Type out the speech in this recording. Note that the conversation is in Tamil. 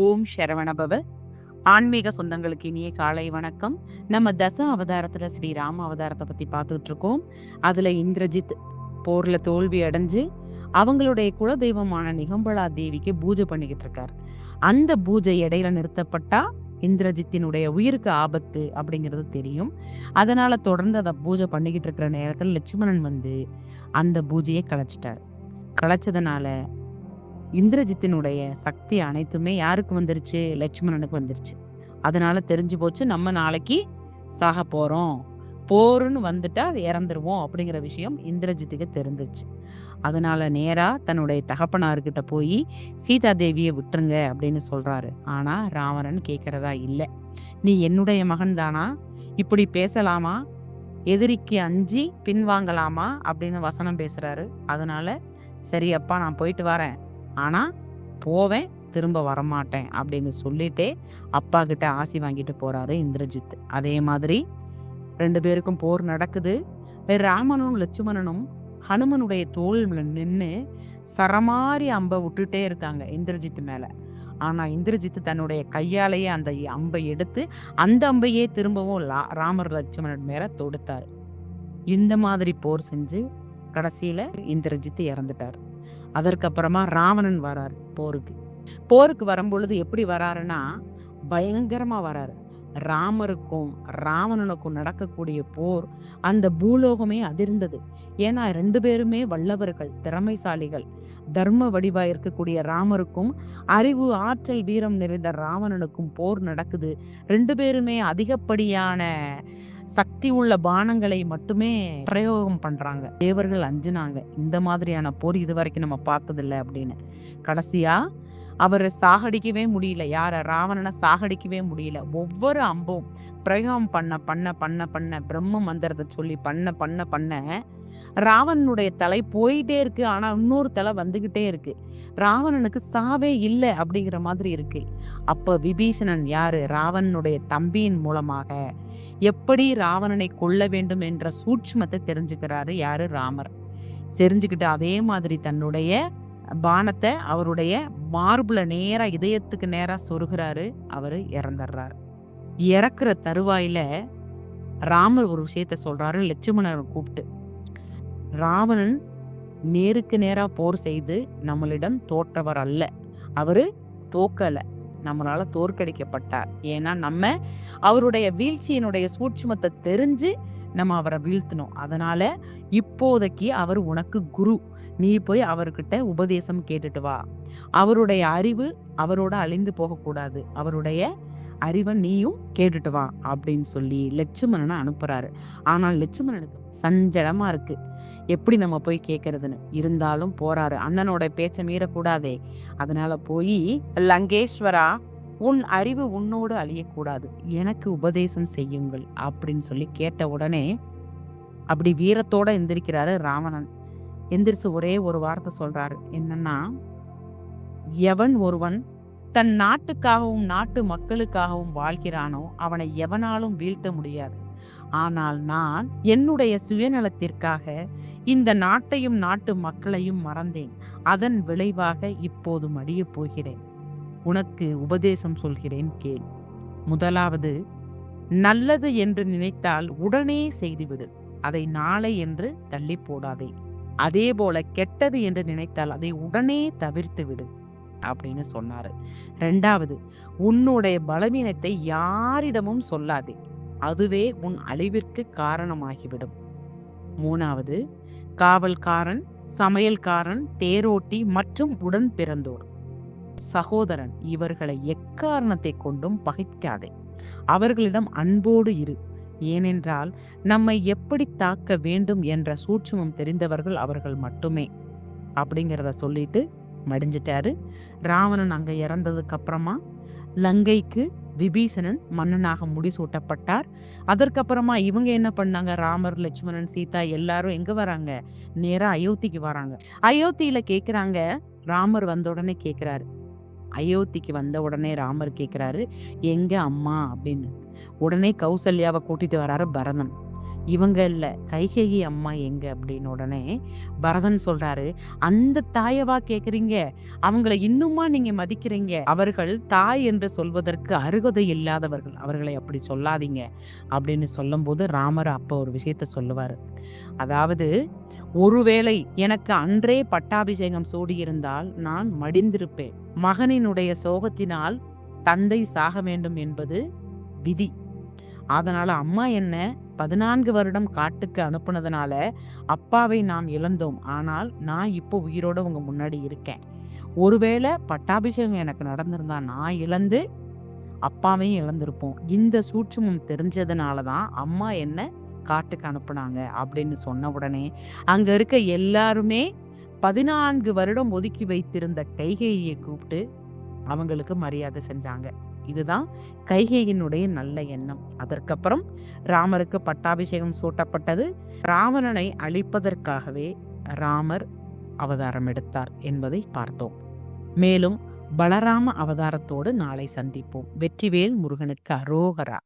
ஓம் சரவணபவ. ஆன்மீக சொந்தங்களுக்கு இனிய காலை வணக்கம். நம்ம தச அவதாரத்துல ஸ்ரீ ராம அவதாரத்தை பத்தி பார்த்துட்டு இருக்கோம் அதுல இந்திரஜித் போர்ல தோல்வி அடைஞ்சு அவங்களுடைய குலதெய்வமான நிகம்பலா தேவிக்கு பூஜை பண்ணிக்கிட்டு இருக்கார். அந்த பூஜை இடையில நிறுத்தப்பட்டா இந்திரஜித்தினுடைய உயிருக்கு ஆபத்து அப்படிங்கிறது தெரியும். அதனால தொடர்ந்து அதை பூஜை பண்ணிக்கிட்டு இருக்கிற நேரத்தில் லட்சுமணன் வந்து அந்த பூஜையை கலைச்சிட்டார். கலைச்சதுனால இந்திரஜித்தினுடைய சக்தி அனைத்துமே யாருக்கு வந்துருச்சு? லட்சுமணனுக்கு வந்துருச்சு. அதனால தெரிஞ்சு போச்சு நம்ம நாளைக்கு சாக போறோம். போருன்னு வந்துட்டா இறந்துருவோம் அப்படிங்கிற விஷயம் இந்திரஜித்துக்கு தெரிஞ்சிச்சு அதனால நேரா தன்னுடைய தகப்பனார்கிட்ட போய் சீதா தேவியை விட்டுருங்க அப்படின்னு சொல்றாரு. ஆனா ராவணன் கேட்கறதா இல்லை. நீ என்னுடைய மகன் தானா? இப்படி பேசலாமா? எதிரிக்கு அஞ்சி பின்வாங்கலாமா? அப்படின்னு வசனம் பேசுறாரு. அதனால சரி அப்பா நான் போயிட்டு வரேன். ஆனால் போவேன் திரும்ப வரமாட்டேன் அப்படின்னு சொல்லிட்டே அப்பா கிட்ட ஆசி வாங்கிட்டு போறாரு இந்திரஜித். அதே மாதிரி ரெண்டு பேருக்கும் போர் நடக்குது. ராமனும் லட்சுமணனும் ஹனுமனுடைய தோல் நின்று சரமாரி அம்பை விட்டுட்டே இருக்காங்க இந்திரஜித் மேலே. ஆனால் இந்திரஜித் தன்னுடைய கையாலேயே அந்த அம்பை எடுத்து அந்த அம்பையே திரும்பவும் லா- ராமர் லட்சுமணன் மேலே தொடுத்தார். இந்த மாதிரி போர் செஞ்சு கடைசியில் இந்திரஜித் இறந்துட்டார். அதற்கப்புறமா ராவணன் வராரு போருக்கு. போருக்கு வரும்பொழுது எப்படி வராருன்னா பயங்கரமாக வராரு. ராமருக்கும் ராவணனுக்கும் நடக்கக்கூடிய போர் அந்த பூலோகமே அதிர்ந்தது. ஏன்னா ரெண்டு பேருமே வல்லவர்கள் திறமைசாலிகள். தர்ம வடிவா இருக்கக்கூடிய ராமருக்கும் அறிவு ஆற்றல் வீரம் நிறைந்த ராவணனுக்கும் போர் நடக்குது. ரெண்டு பேருமே அதிகப்படியான சக்தி உள்ள பானங்களை மட்டுமே பிரயோகம் பண்றாங்க. தேவர்கள் அஞ்சுனாங்க. இந்த மாதிரியான போர் இது வரைக்கும் நம்ம பார்த்ததில்ல அப்படின்னு. கடைசியா அவரை சாகடிக்கவே முடியல. யார? ராவணனை சாகடிக்கவே முடியல. ஒவ்வொரு அம்பும் பிரயோகம் பண்ண பண்ண பண்ண பண்ண பிரம்ம மந்திரத்தை சொல்லி பண்ண பண்ண பண்ண ராவணனுடைய தலை போயிட்டே இருக்கு. ஆனா இன்னொரு தலை வந்துகிட்டே இருக்கு. ராவணனுக்கு சாவே இல்லை அப்படிங்கிற மாதிரி இருக்கு. அப்ப விபீஷணன் யாரு? ராவணனுடைய தம்பியின் மூலமாக எப்படி ராவணனை கொல்ல வேண்டும் என்ற சூட்சுமத்தை தெரிஞ்சுக்கிறாரு யாரு? ராமர். தெரிஞ்சுக்கிட்டு அதே மாதிரி தன்னுடைய பானத்தை அவருடைய மார்புல நேரா இதயத்துக்கு நேரா சொருகிறாரு அவரு இறந்துடுறாரு இறக்குற தருவாயில ராமர் ஒரு விஷயத்த சொல்றாரு லட்சுமணனை கூப்பிட்டு ராவணன் நேருக்கு நேரா போர் செய்து நம்மளிடம் தோற்றவர் அல்ல. அவரு தோக்கல நம்மளால தோற்கடிக்கப்பட்டார். ஏன்னா நம்ம அவருடைய வீழ்ச்சியினுடைய சூட்சுமத்தை தெரிஞ்சு நம்ம அவரை வீழ்த்தணும். அதனால இப்போதைக்கு அவர் உனக்கு குரு. நீ போய் அவர்கிட்ட உபதேசம் கேட்டுட்டு வா. அவருடைய அறிவு அவரோட அழிந்து போகக்கூடாது. அவருடைய அறிவை நீயும் கேட்டுட்டு வா அப்படின்னு சொல்லி லட்சுமணனை அனுப்புறாரு. ஆனால் லட்சுமணனுக்கு சஞ்சலமா இருக்கு. எப்படி நம்ம போய் கேட்கறதுன்னு இருந்தாலும் போறாரு. அண்ணனோட பேச்சை மீறக்கூடாதே. அதனால போய் லங்கேஸ்வரா உன் அறிவு உன்னோடு அழியக்கூடாது. எனக்கு உபதேசம் செய்யுங்கள் அப்படின்னு சொல்லி கேட்ட உடனே அப்படி வீரத்தோட எந்திரிக்கிறாரு ராவணன். எந்திரிச்சு ஒரே ஒரு வார்த்தை சொல்றாரு. என்னன்னா எவன் ஒருவன் தன் நாட்டுக்காகவும் நாட்டு மக்களுக்காகவும் வாழ்கிறானோ அவனை எவனாலும் வீழ்த்த முடியாது. ஆனால் நான் என்னுடைய சுயநலத்திற்காக இந்த நாட்டையும் நாட்டு மக்களையும் மறந்தேன். அதன் விளைவாக இப்போது மடியப் போகிறேன். உனக்கு உபதேசம் சொல்கிறேன் கேள். முதலாவது நல்லது என்று நினைத்தால் உடனே செய்துவிடு. அதை நாளை என்று தள்ளி போடாதே. அதே போல கெட்டது என்று நினைத்தால் அதை உடனே தவிர்த்து விடு அப்படின்னு சொன்னாரு. ரெண்டாவது உன்னுடைய பலவீனத்தை யாரிடமும் சொல்லாதே. அதுவே உன் அழிவிற்கு காரணமாகிவிடும். மூணாவது காவல்காரன் சமையல்காரன் தேரோட்டி மற்றும் உடன் பிறந்தோர். சகோதரன் இவர்களை எக்காரணத்தை கொண்டும் பகைக்காதே. அவர்களிடம் அன்போடு இரு. ஏனென்றால் நம்மை எப்படி தாக்க வேண்டும் என்ற சூட்சமம் தெரிந்தவர்கள் அவர்கள் மட்டுமே. அப்படிங்கிறத சொல்லிட்டு மடிஞ்சிட்டாரு. ராவணன் அங்கே இறந்ததுக்கு அப்புறமா லங்கைக்கு விபீஷணன் மன்னனாக முடிசூட்டப்பட்டார். அதற்கப்புறமா இவங்க என்ன பண்ணாங்க? ராமர் லட்சுமணன் சீதா எல்லாரும் எங்க வராங்க? நேராக அயோத்திக்கு வராங்க. அயோத்தியில கேட்குறாங்க ராமர் வந்த உடனே கேட்குறாரு அயோத்திக்கு வந்த உடனே ராமர் கேட்குறாரு எங்கே அம்மா? அப்படின்னு. உடனே கௌசல்யாவை கூட்டிகிட்டு வராரு பரதன் இவங்க இல்லை கைகேகி அம்மா எங்க? அப்படின்னு உடனே பரதன் சொல்றாரு அந்த தாயவா கேக்குறீங்க. அவங்கள இன்னுமா நீங்க மதிக்கிறீங்க. அவர்கள் தாய் என்று சொல்வதற்கு அருகதை இல்லாதவர்கள். அவர்களை அப்படி சொல்லாதீங்க. அப்படின்னு சொல்லும்போது ராமர் அப்போ ஒரு விஷயத்த சொல்லுவார். அதாவது ஒருவேளை எனக்கு அன்றே பட்டாபிஷேகம் சூடியிருந்தால் நான் மடிந்திருப்பேன். மகனினுடைய சோகத்தினால் தந்தை சாக வேண்டும் என்பது விதி. அதனால அம்மா என்ன? பதினான்கு வருடம் காட்டுக்கு அனுப்புனதுனால அப்பாவை நாம் இழந்தோம். ஆனால் நான் இப்போ உயிரோடு உங்கள் முன்னாடி இருக்கேன். ஒருவேளை பட்டாபிஷேகம் எனக்கு நடந்திருந்தா நான் இழந்து அப்பாவையும் இழந்திருப்போம். இந்த சூட்சமம் தெரிஞ்சதுனால தான் அம்மா என்ன காட்டுக்கு அனுப்புனாங்க அப்படின்னு சொன்ன உடனே அங்கே இருக்க எல்லாருமே பதினான்கு வருடம் ஒதுக்கி வைத்திருந்த கைகையை கூப்பிட்டு அவங்களுக்கு மரியாதை செஞ்சாங்க. இதுதான் கைகேயினுடைய நல்ல எண்ணம். அதற்கப்புறம் ராமருக்கு பட்டாபிஷேகம் சூட்டப்பட்டது. ராவணனை அழிப்பதற்காகவே ராமர் அவதாரம் எடுத்தார் என்பதை பார்த்தோம். மேலும் பலராம அவதாரத்தோடு நாளை சந்திப்போம். வெற்றிவேல் முருகனுக்கு அரோகரா.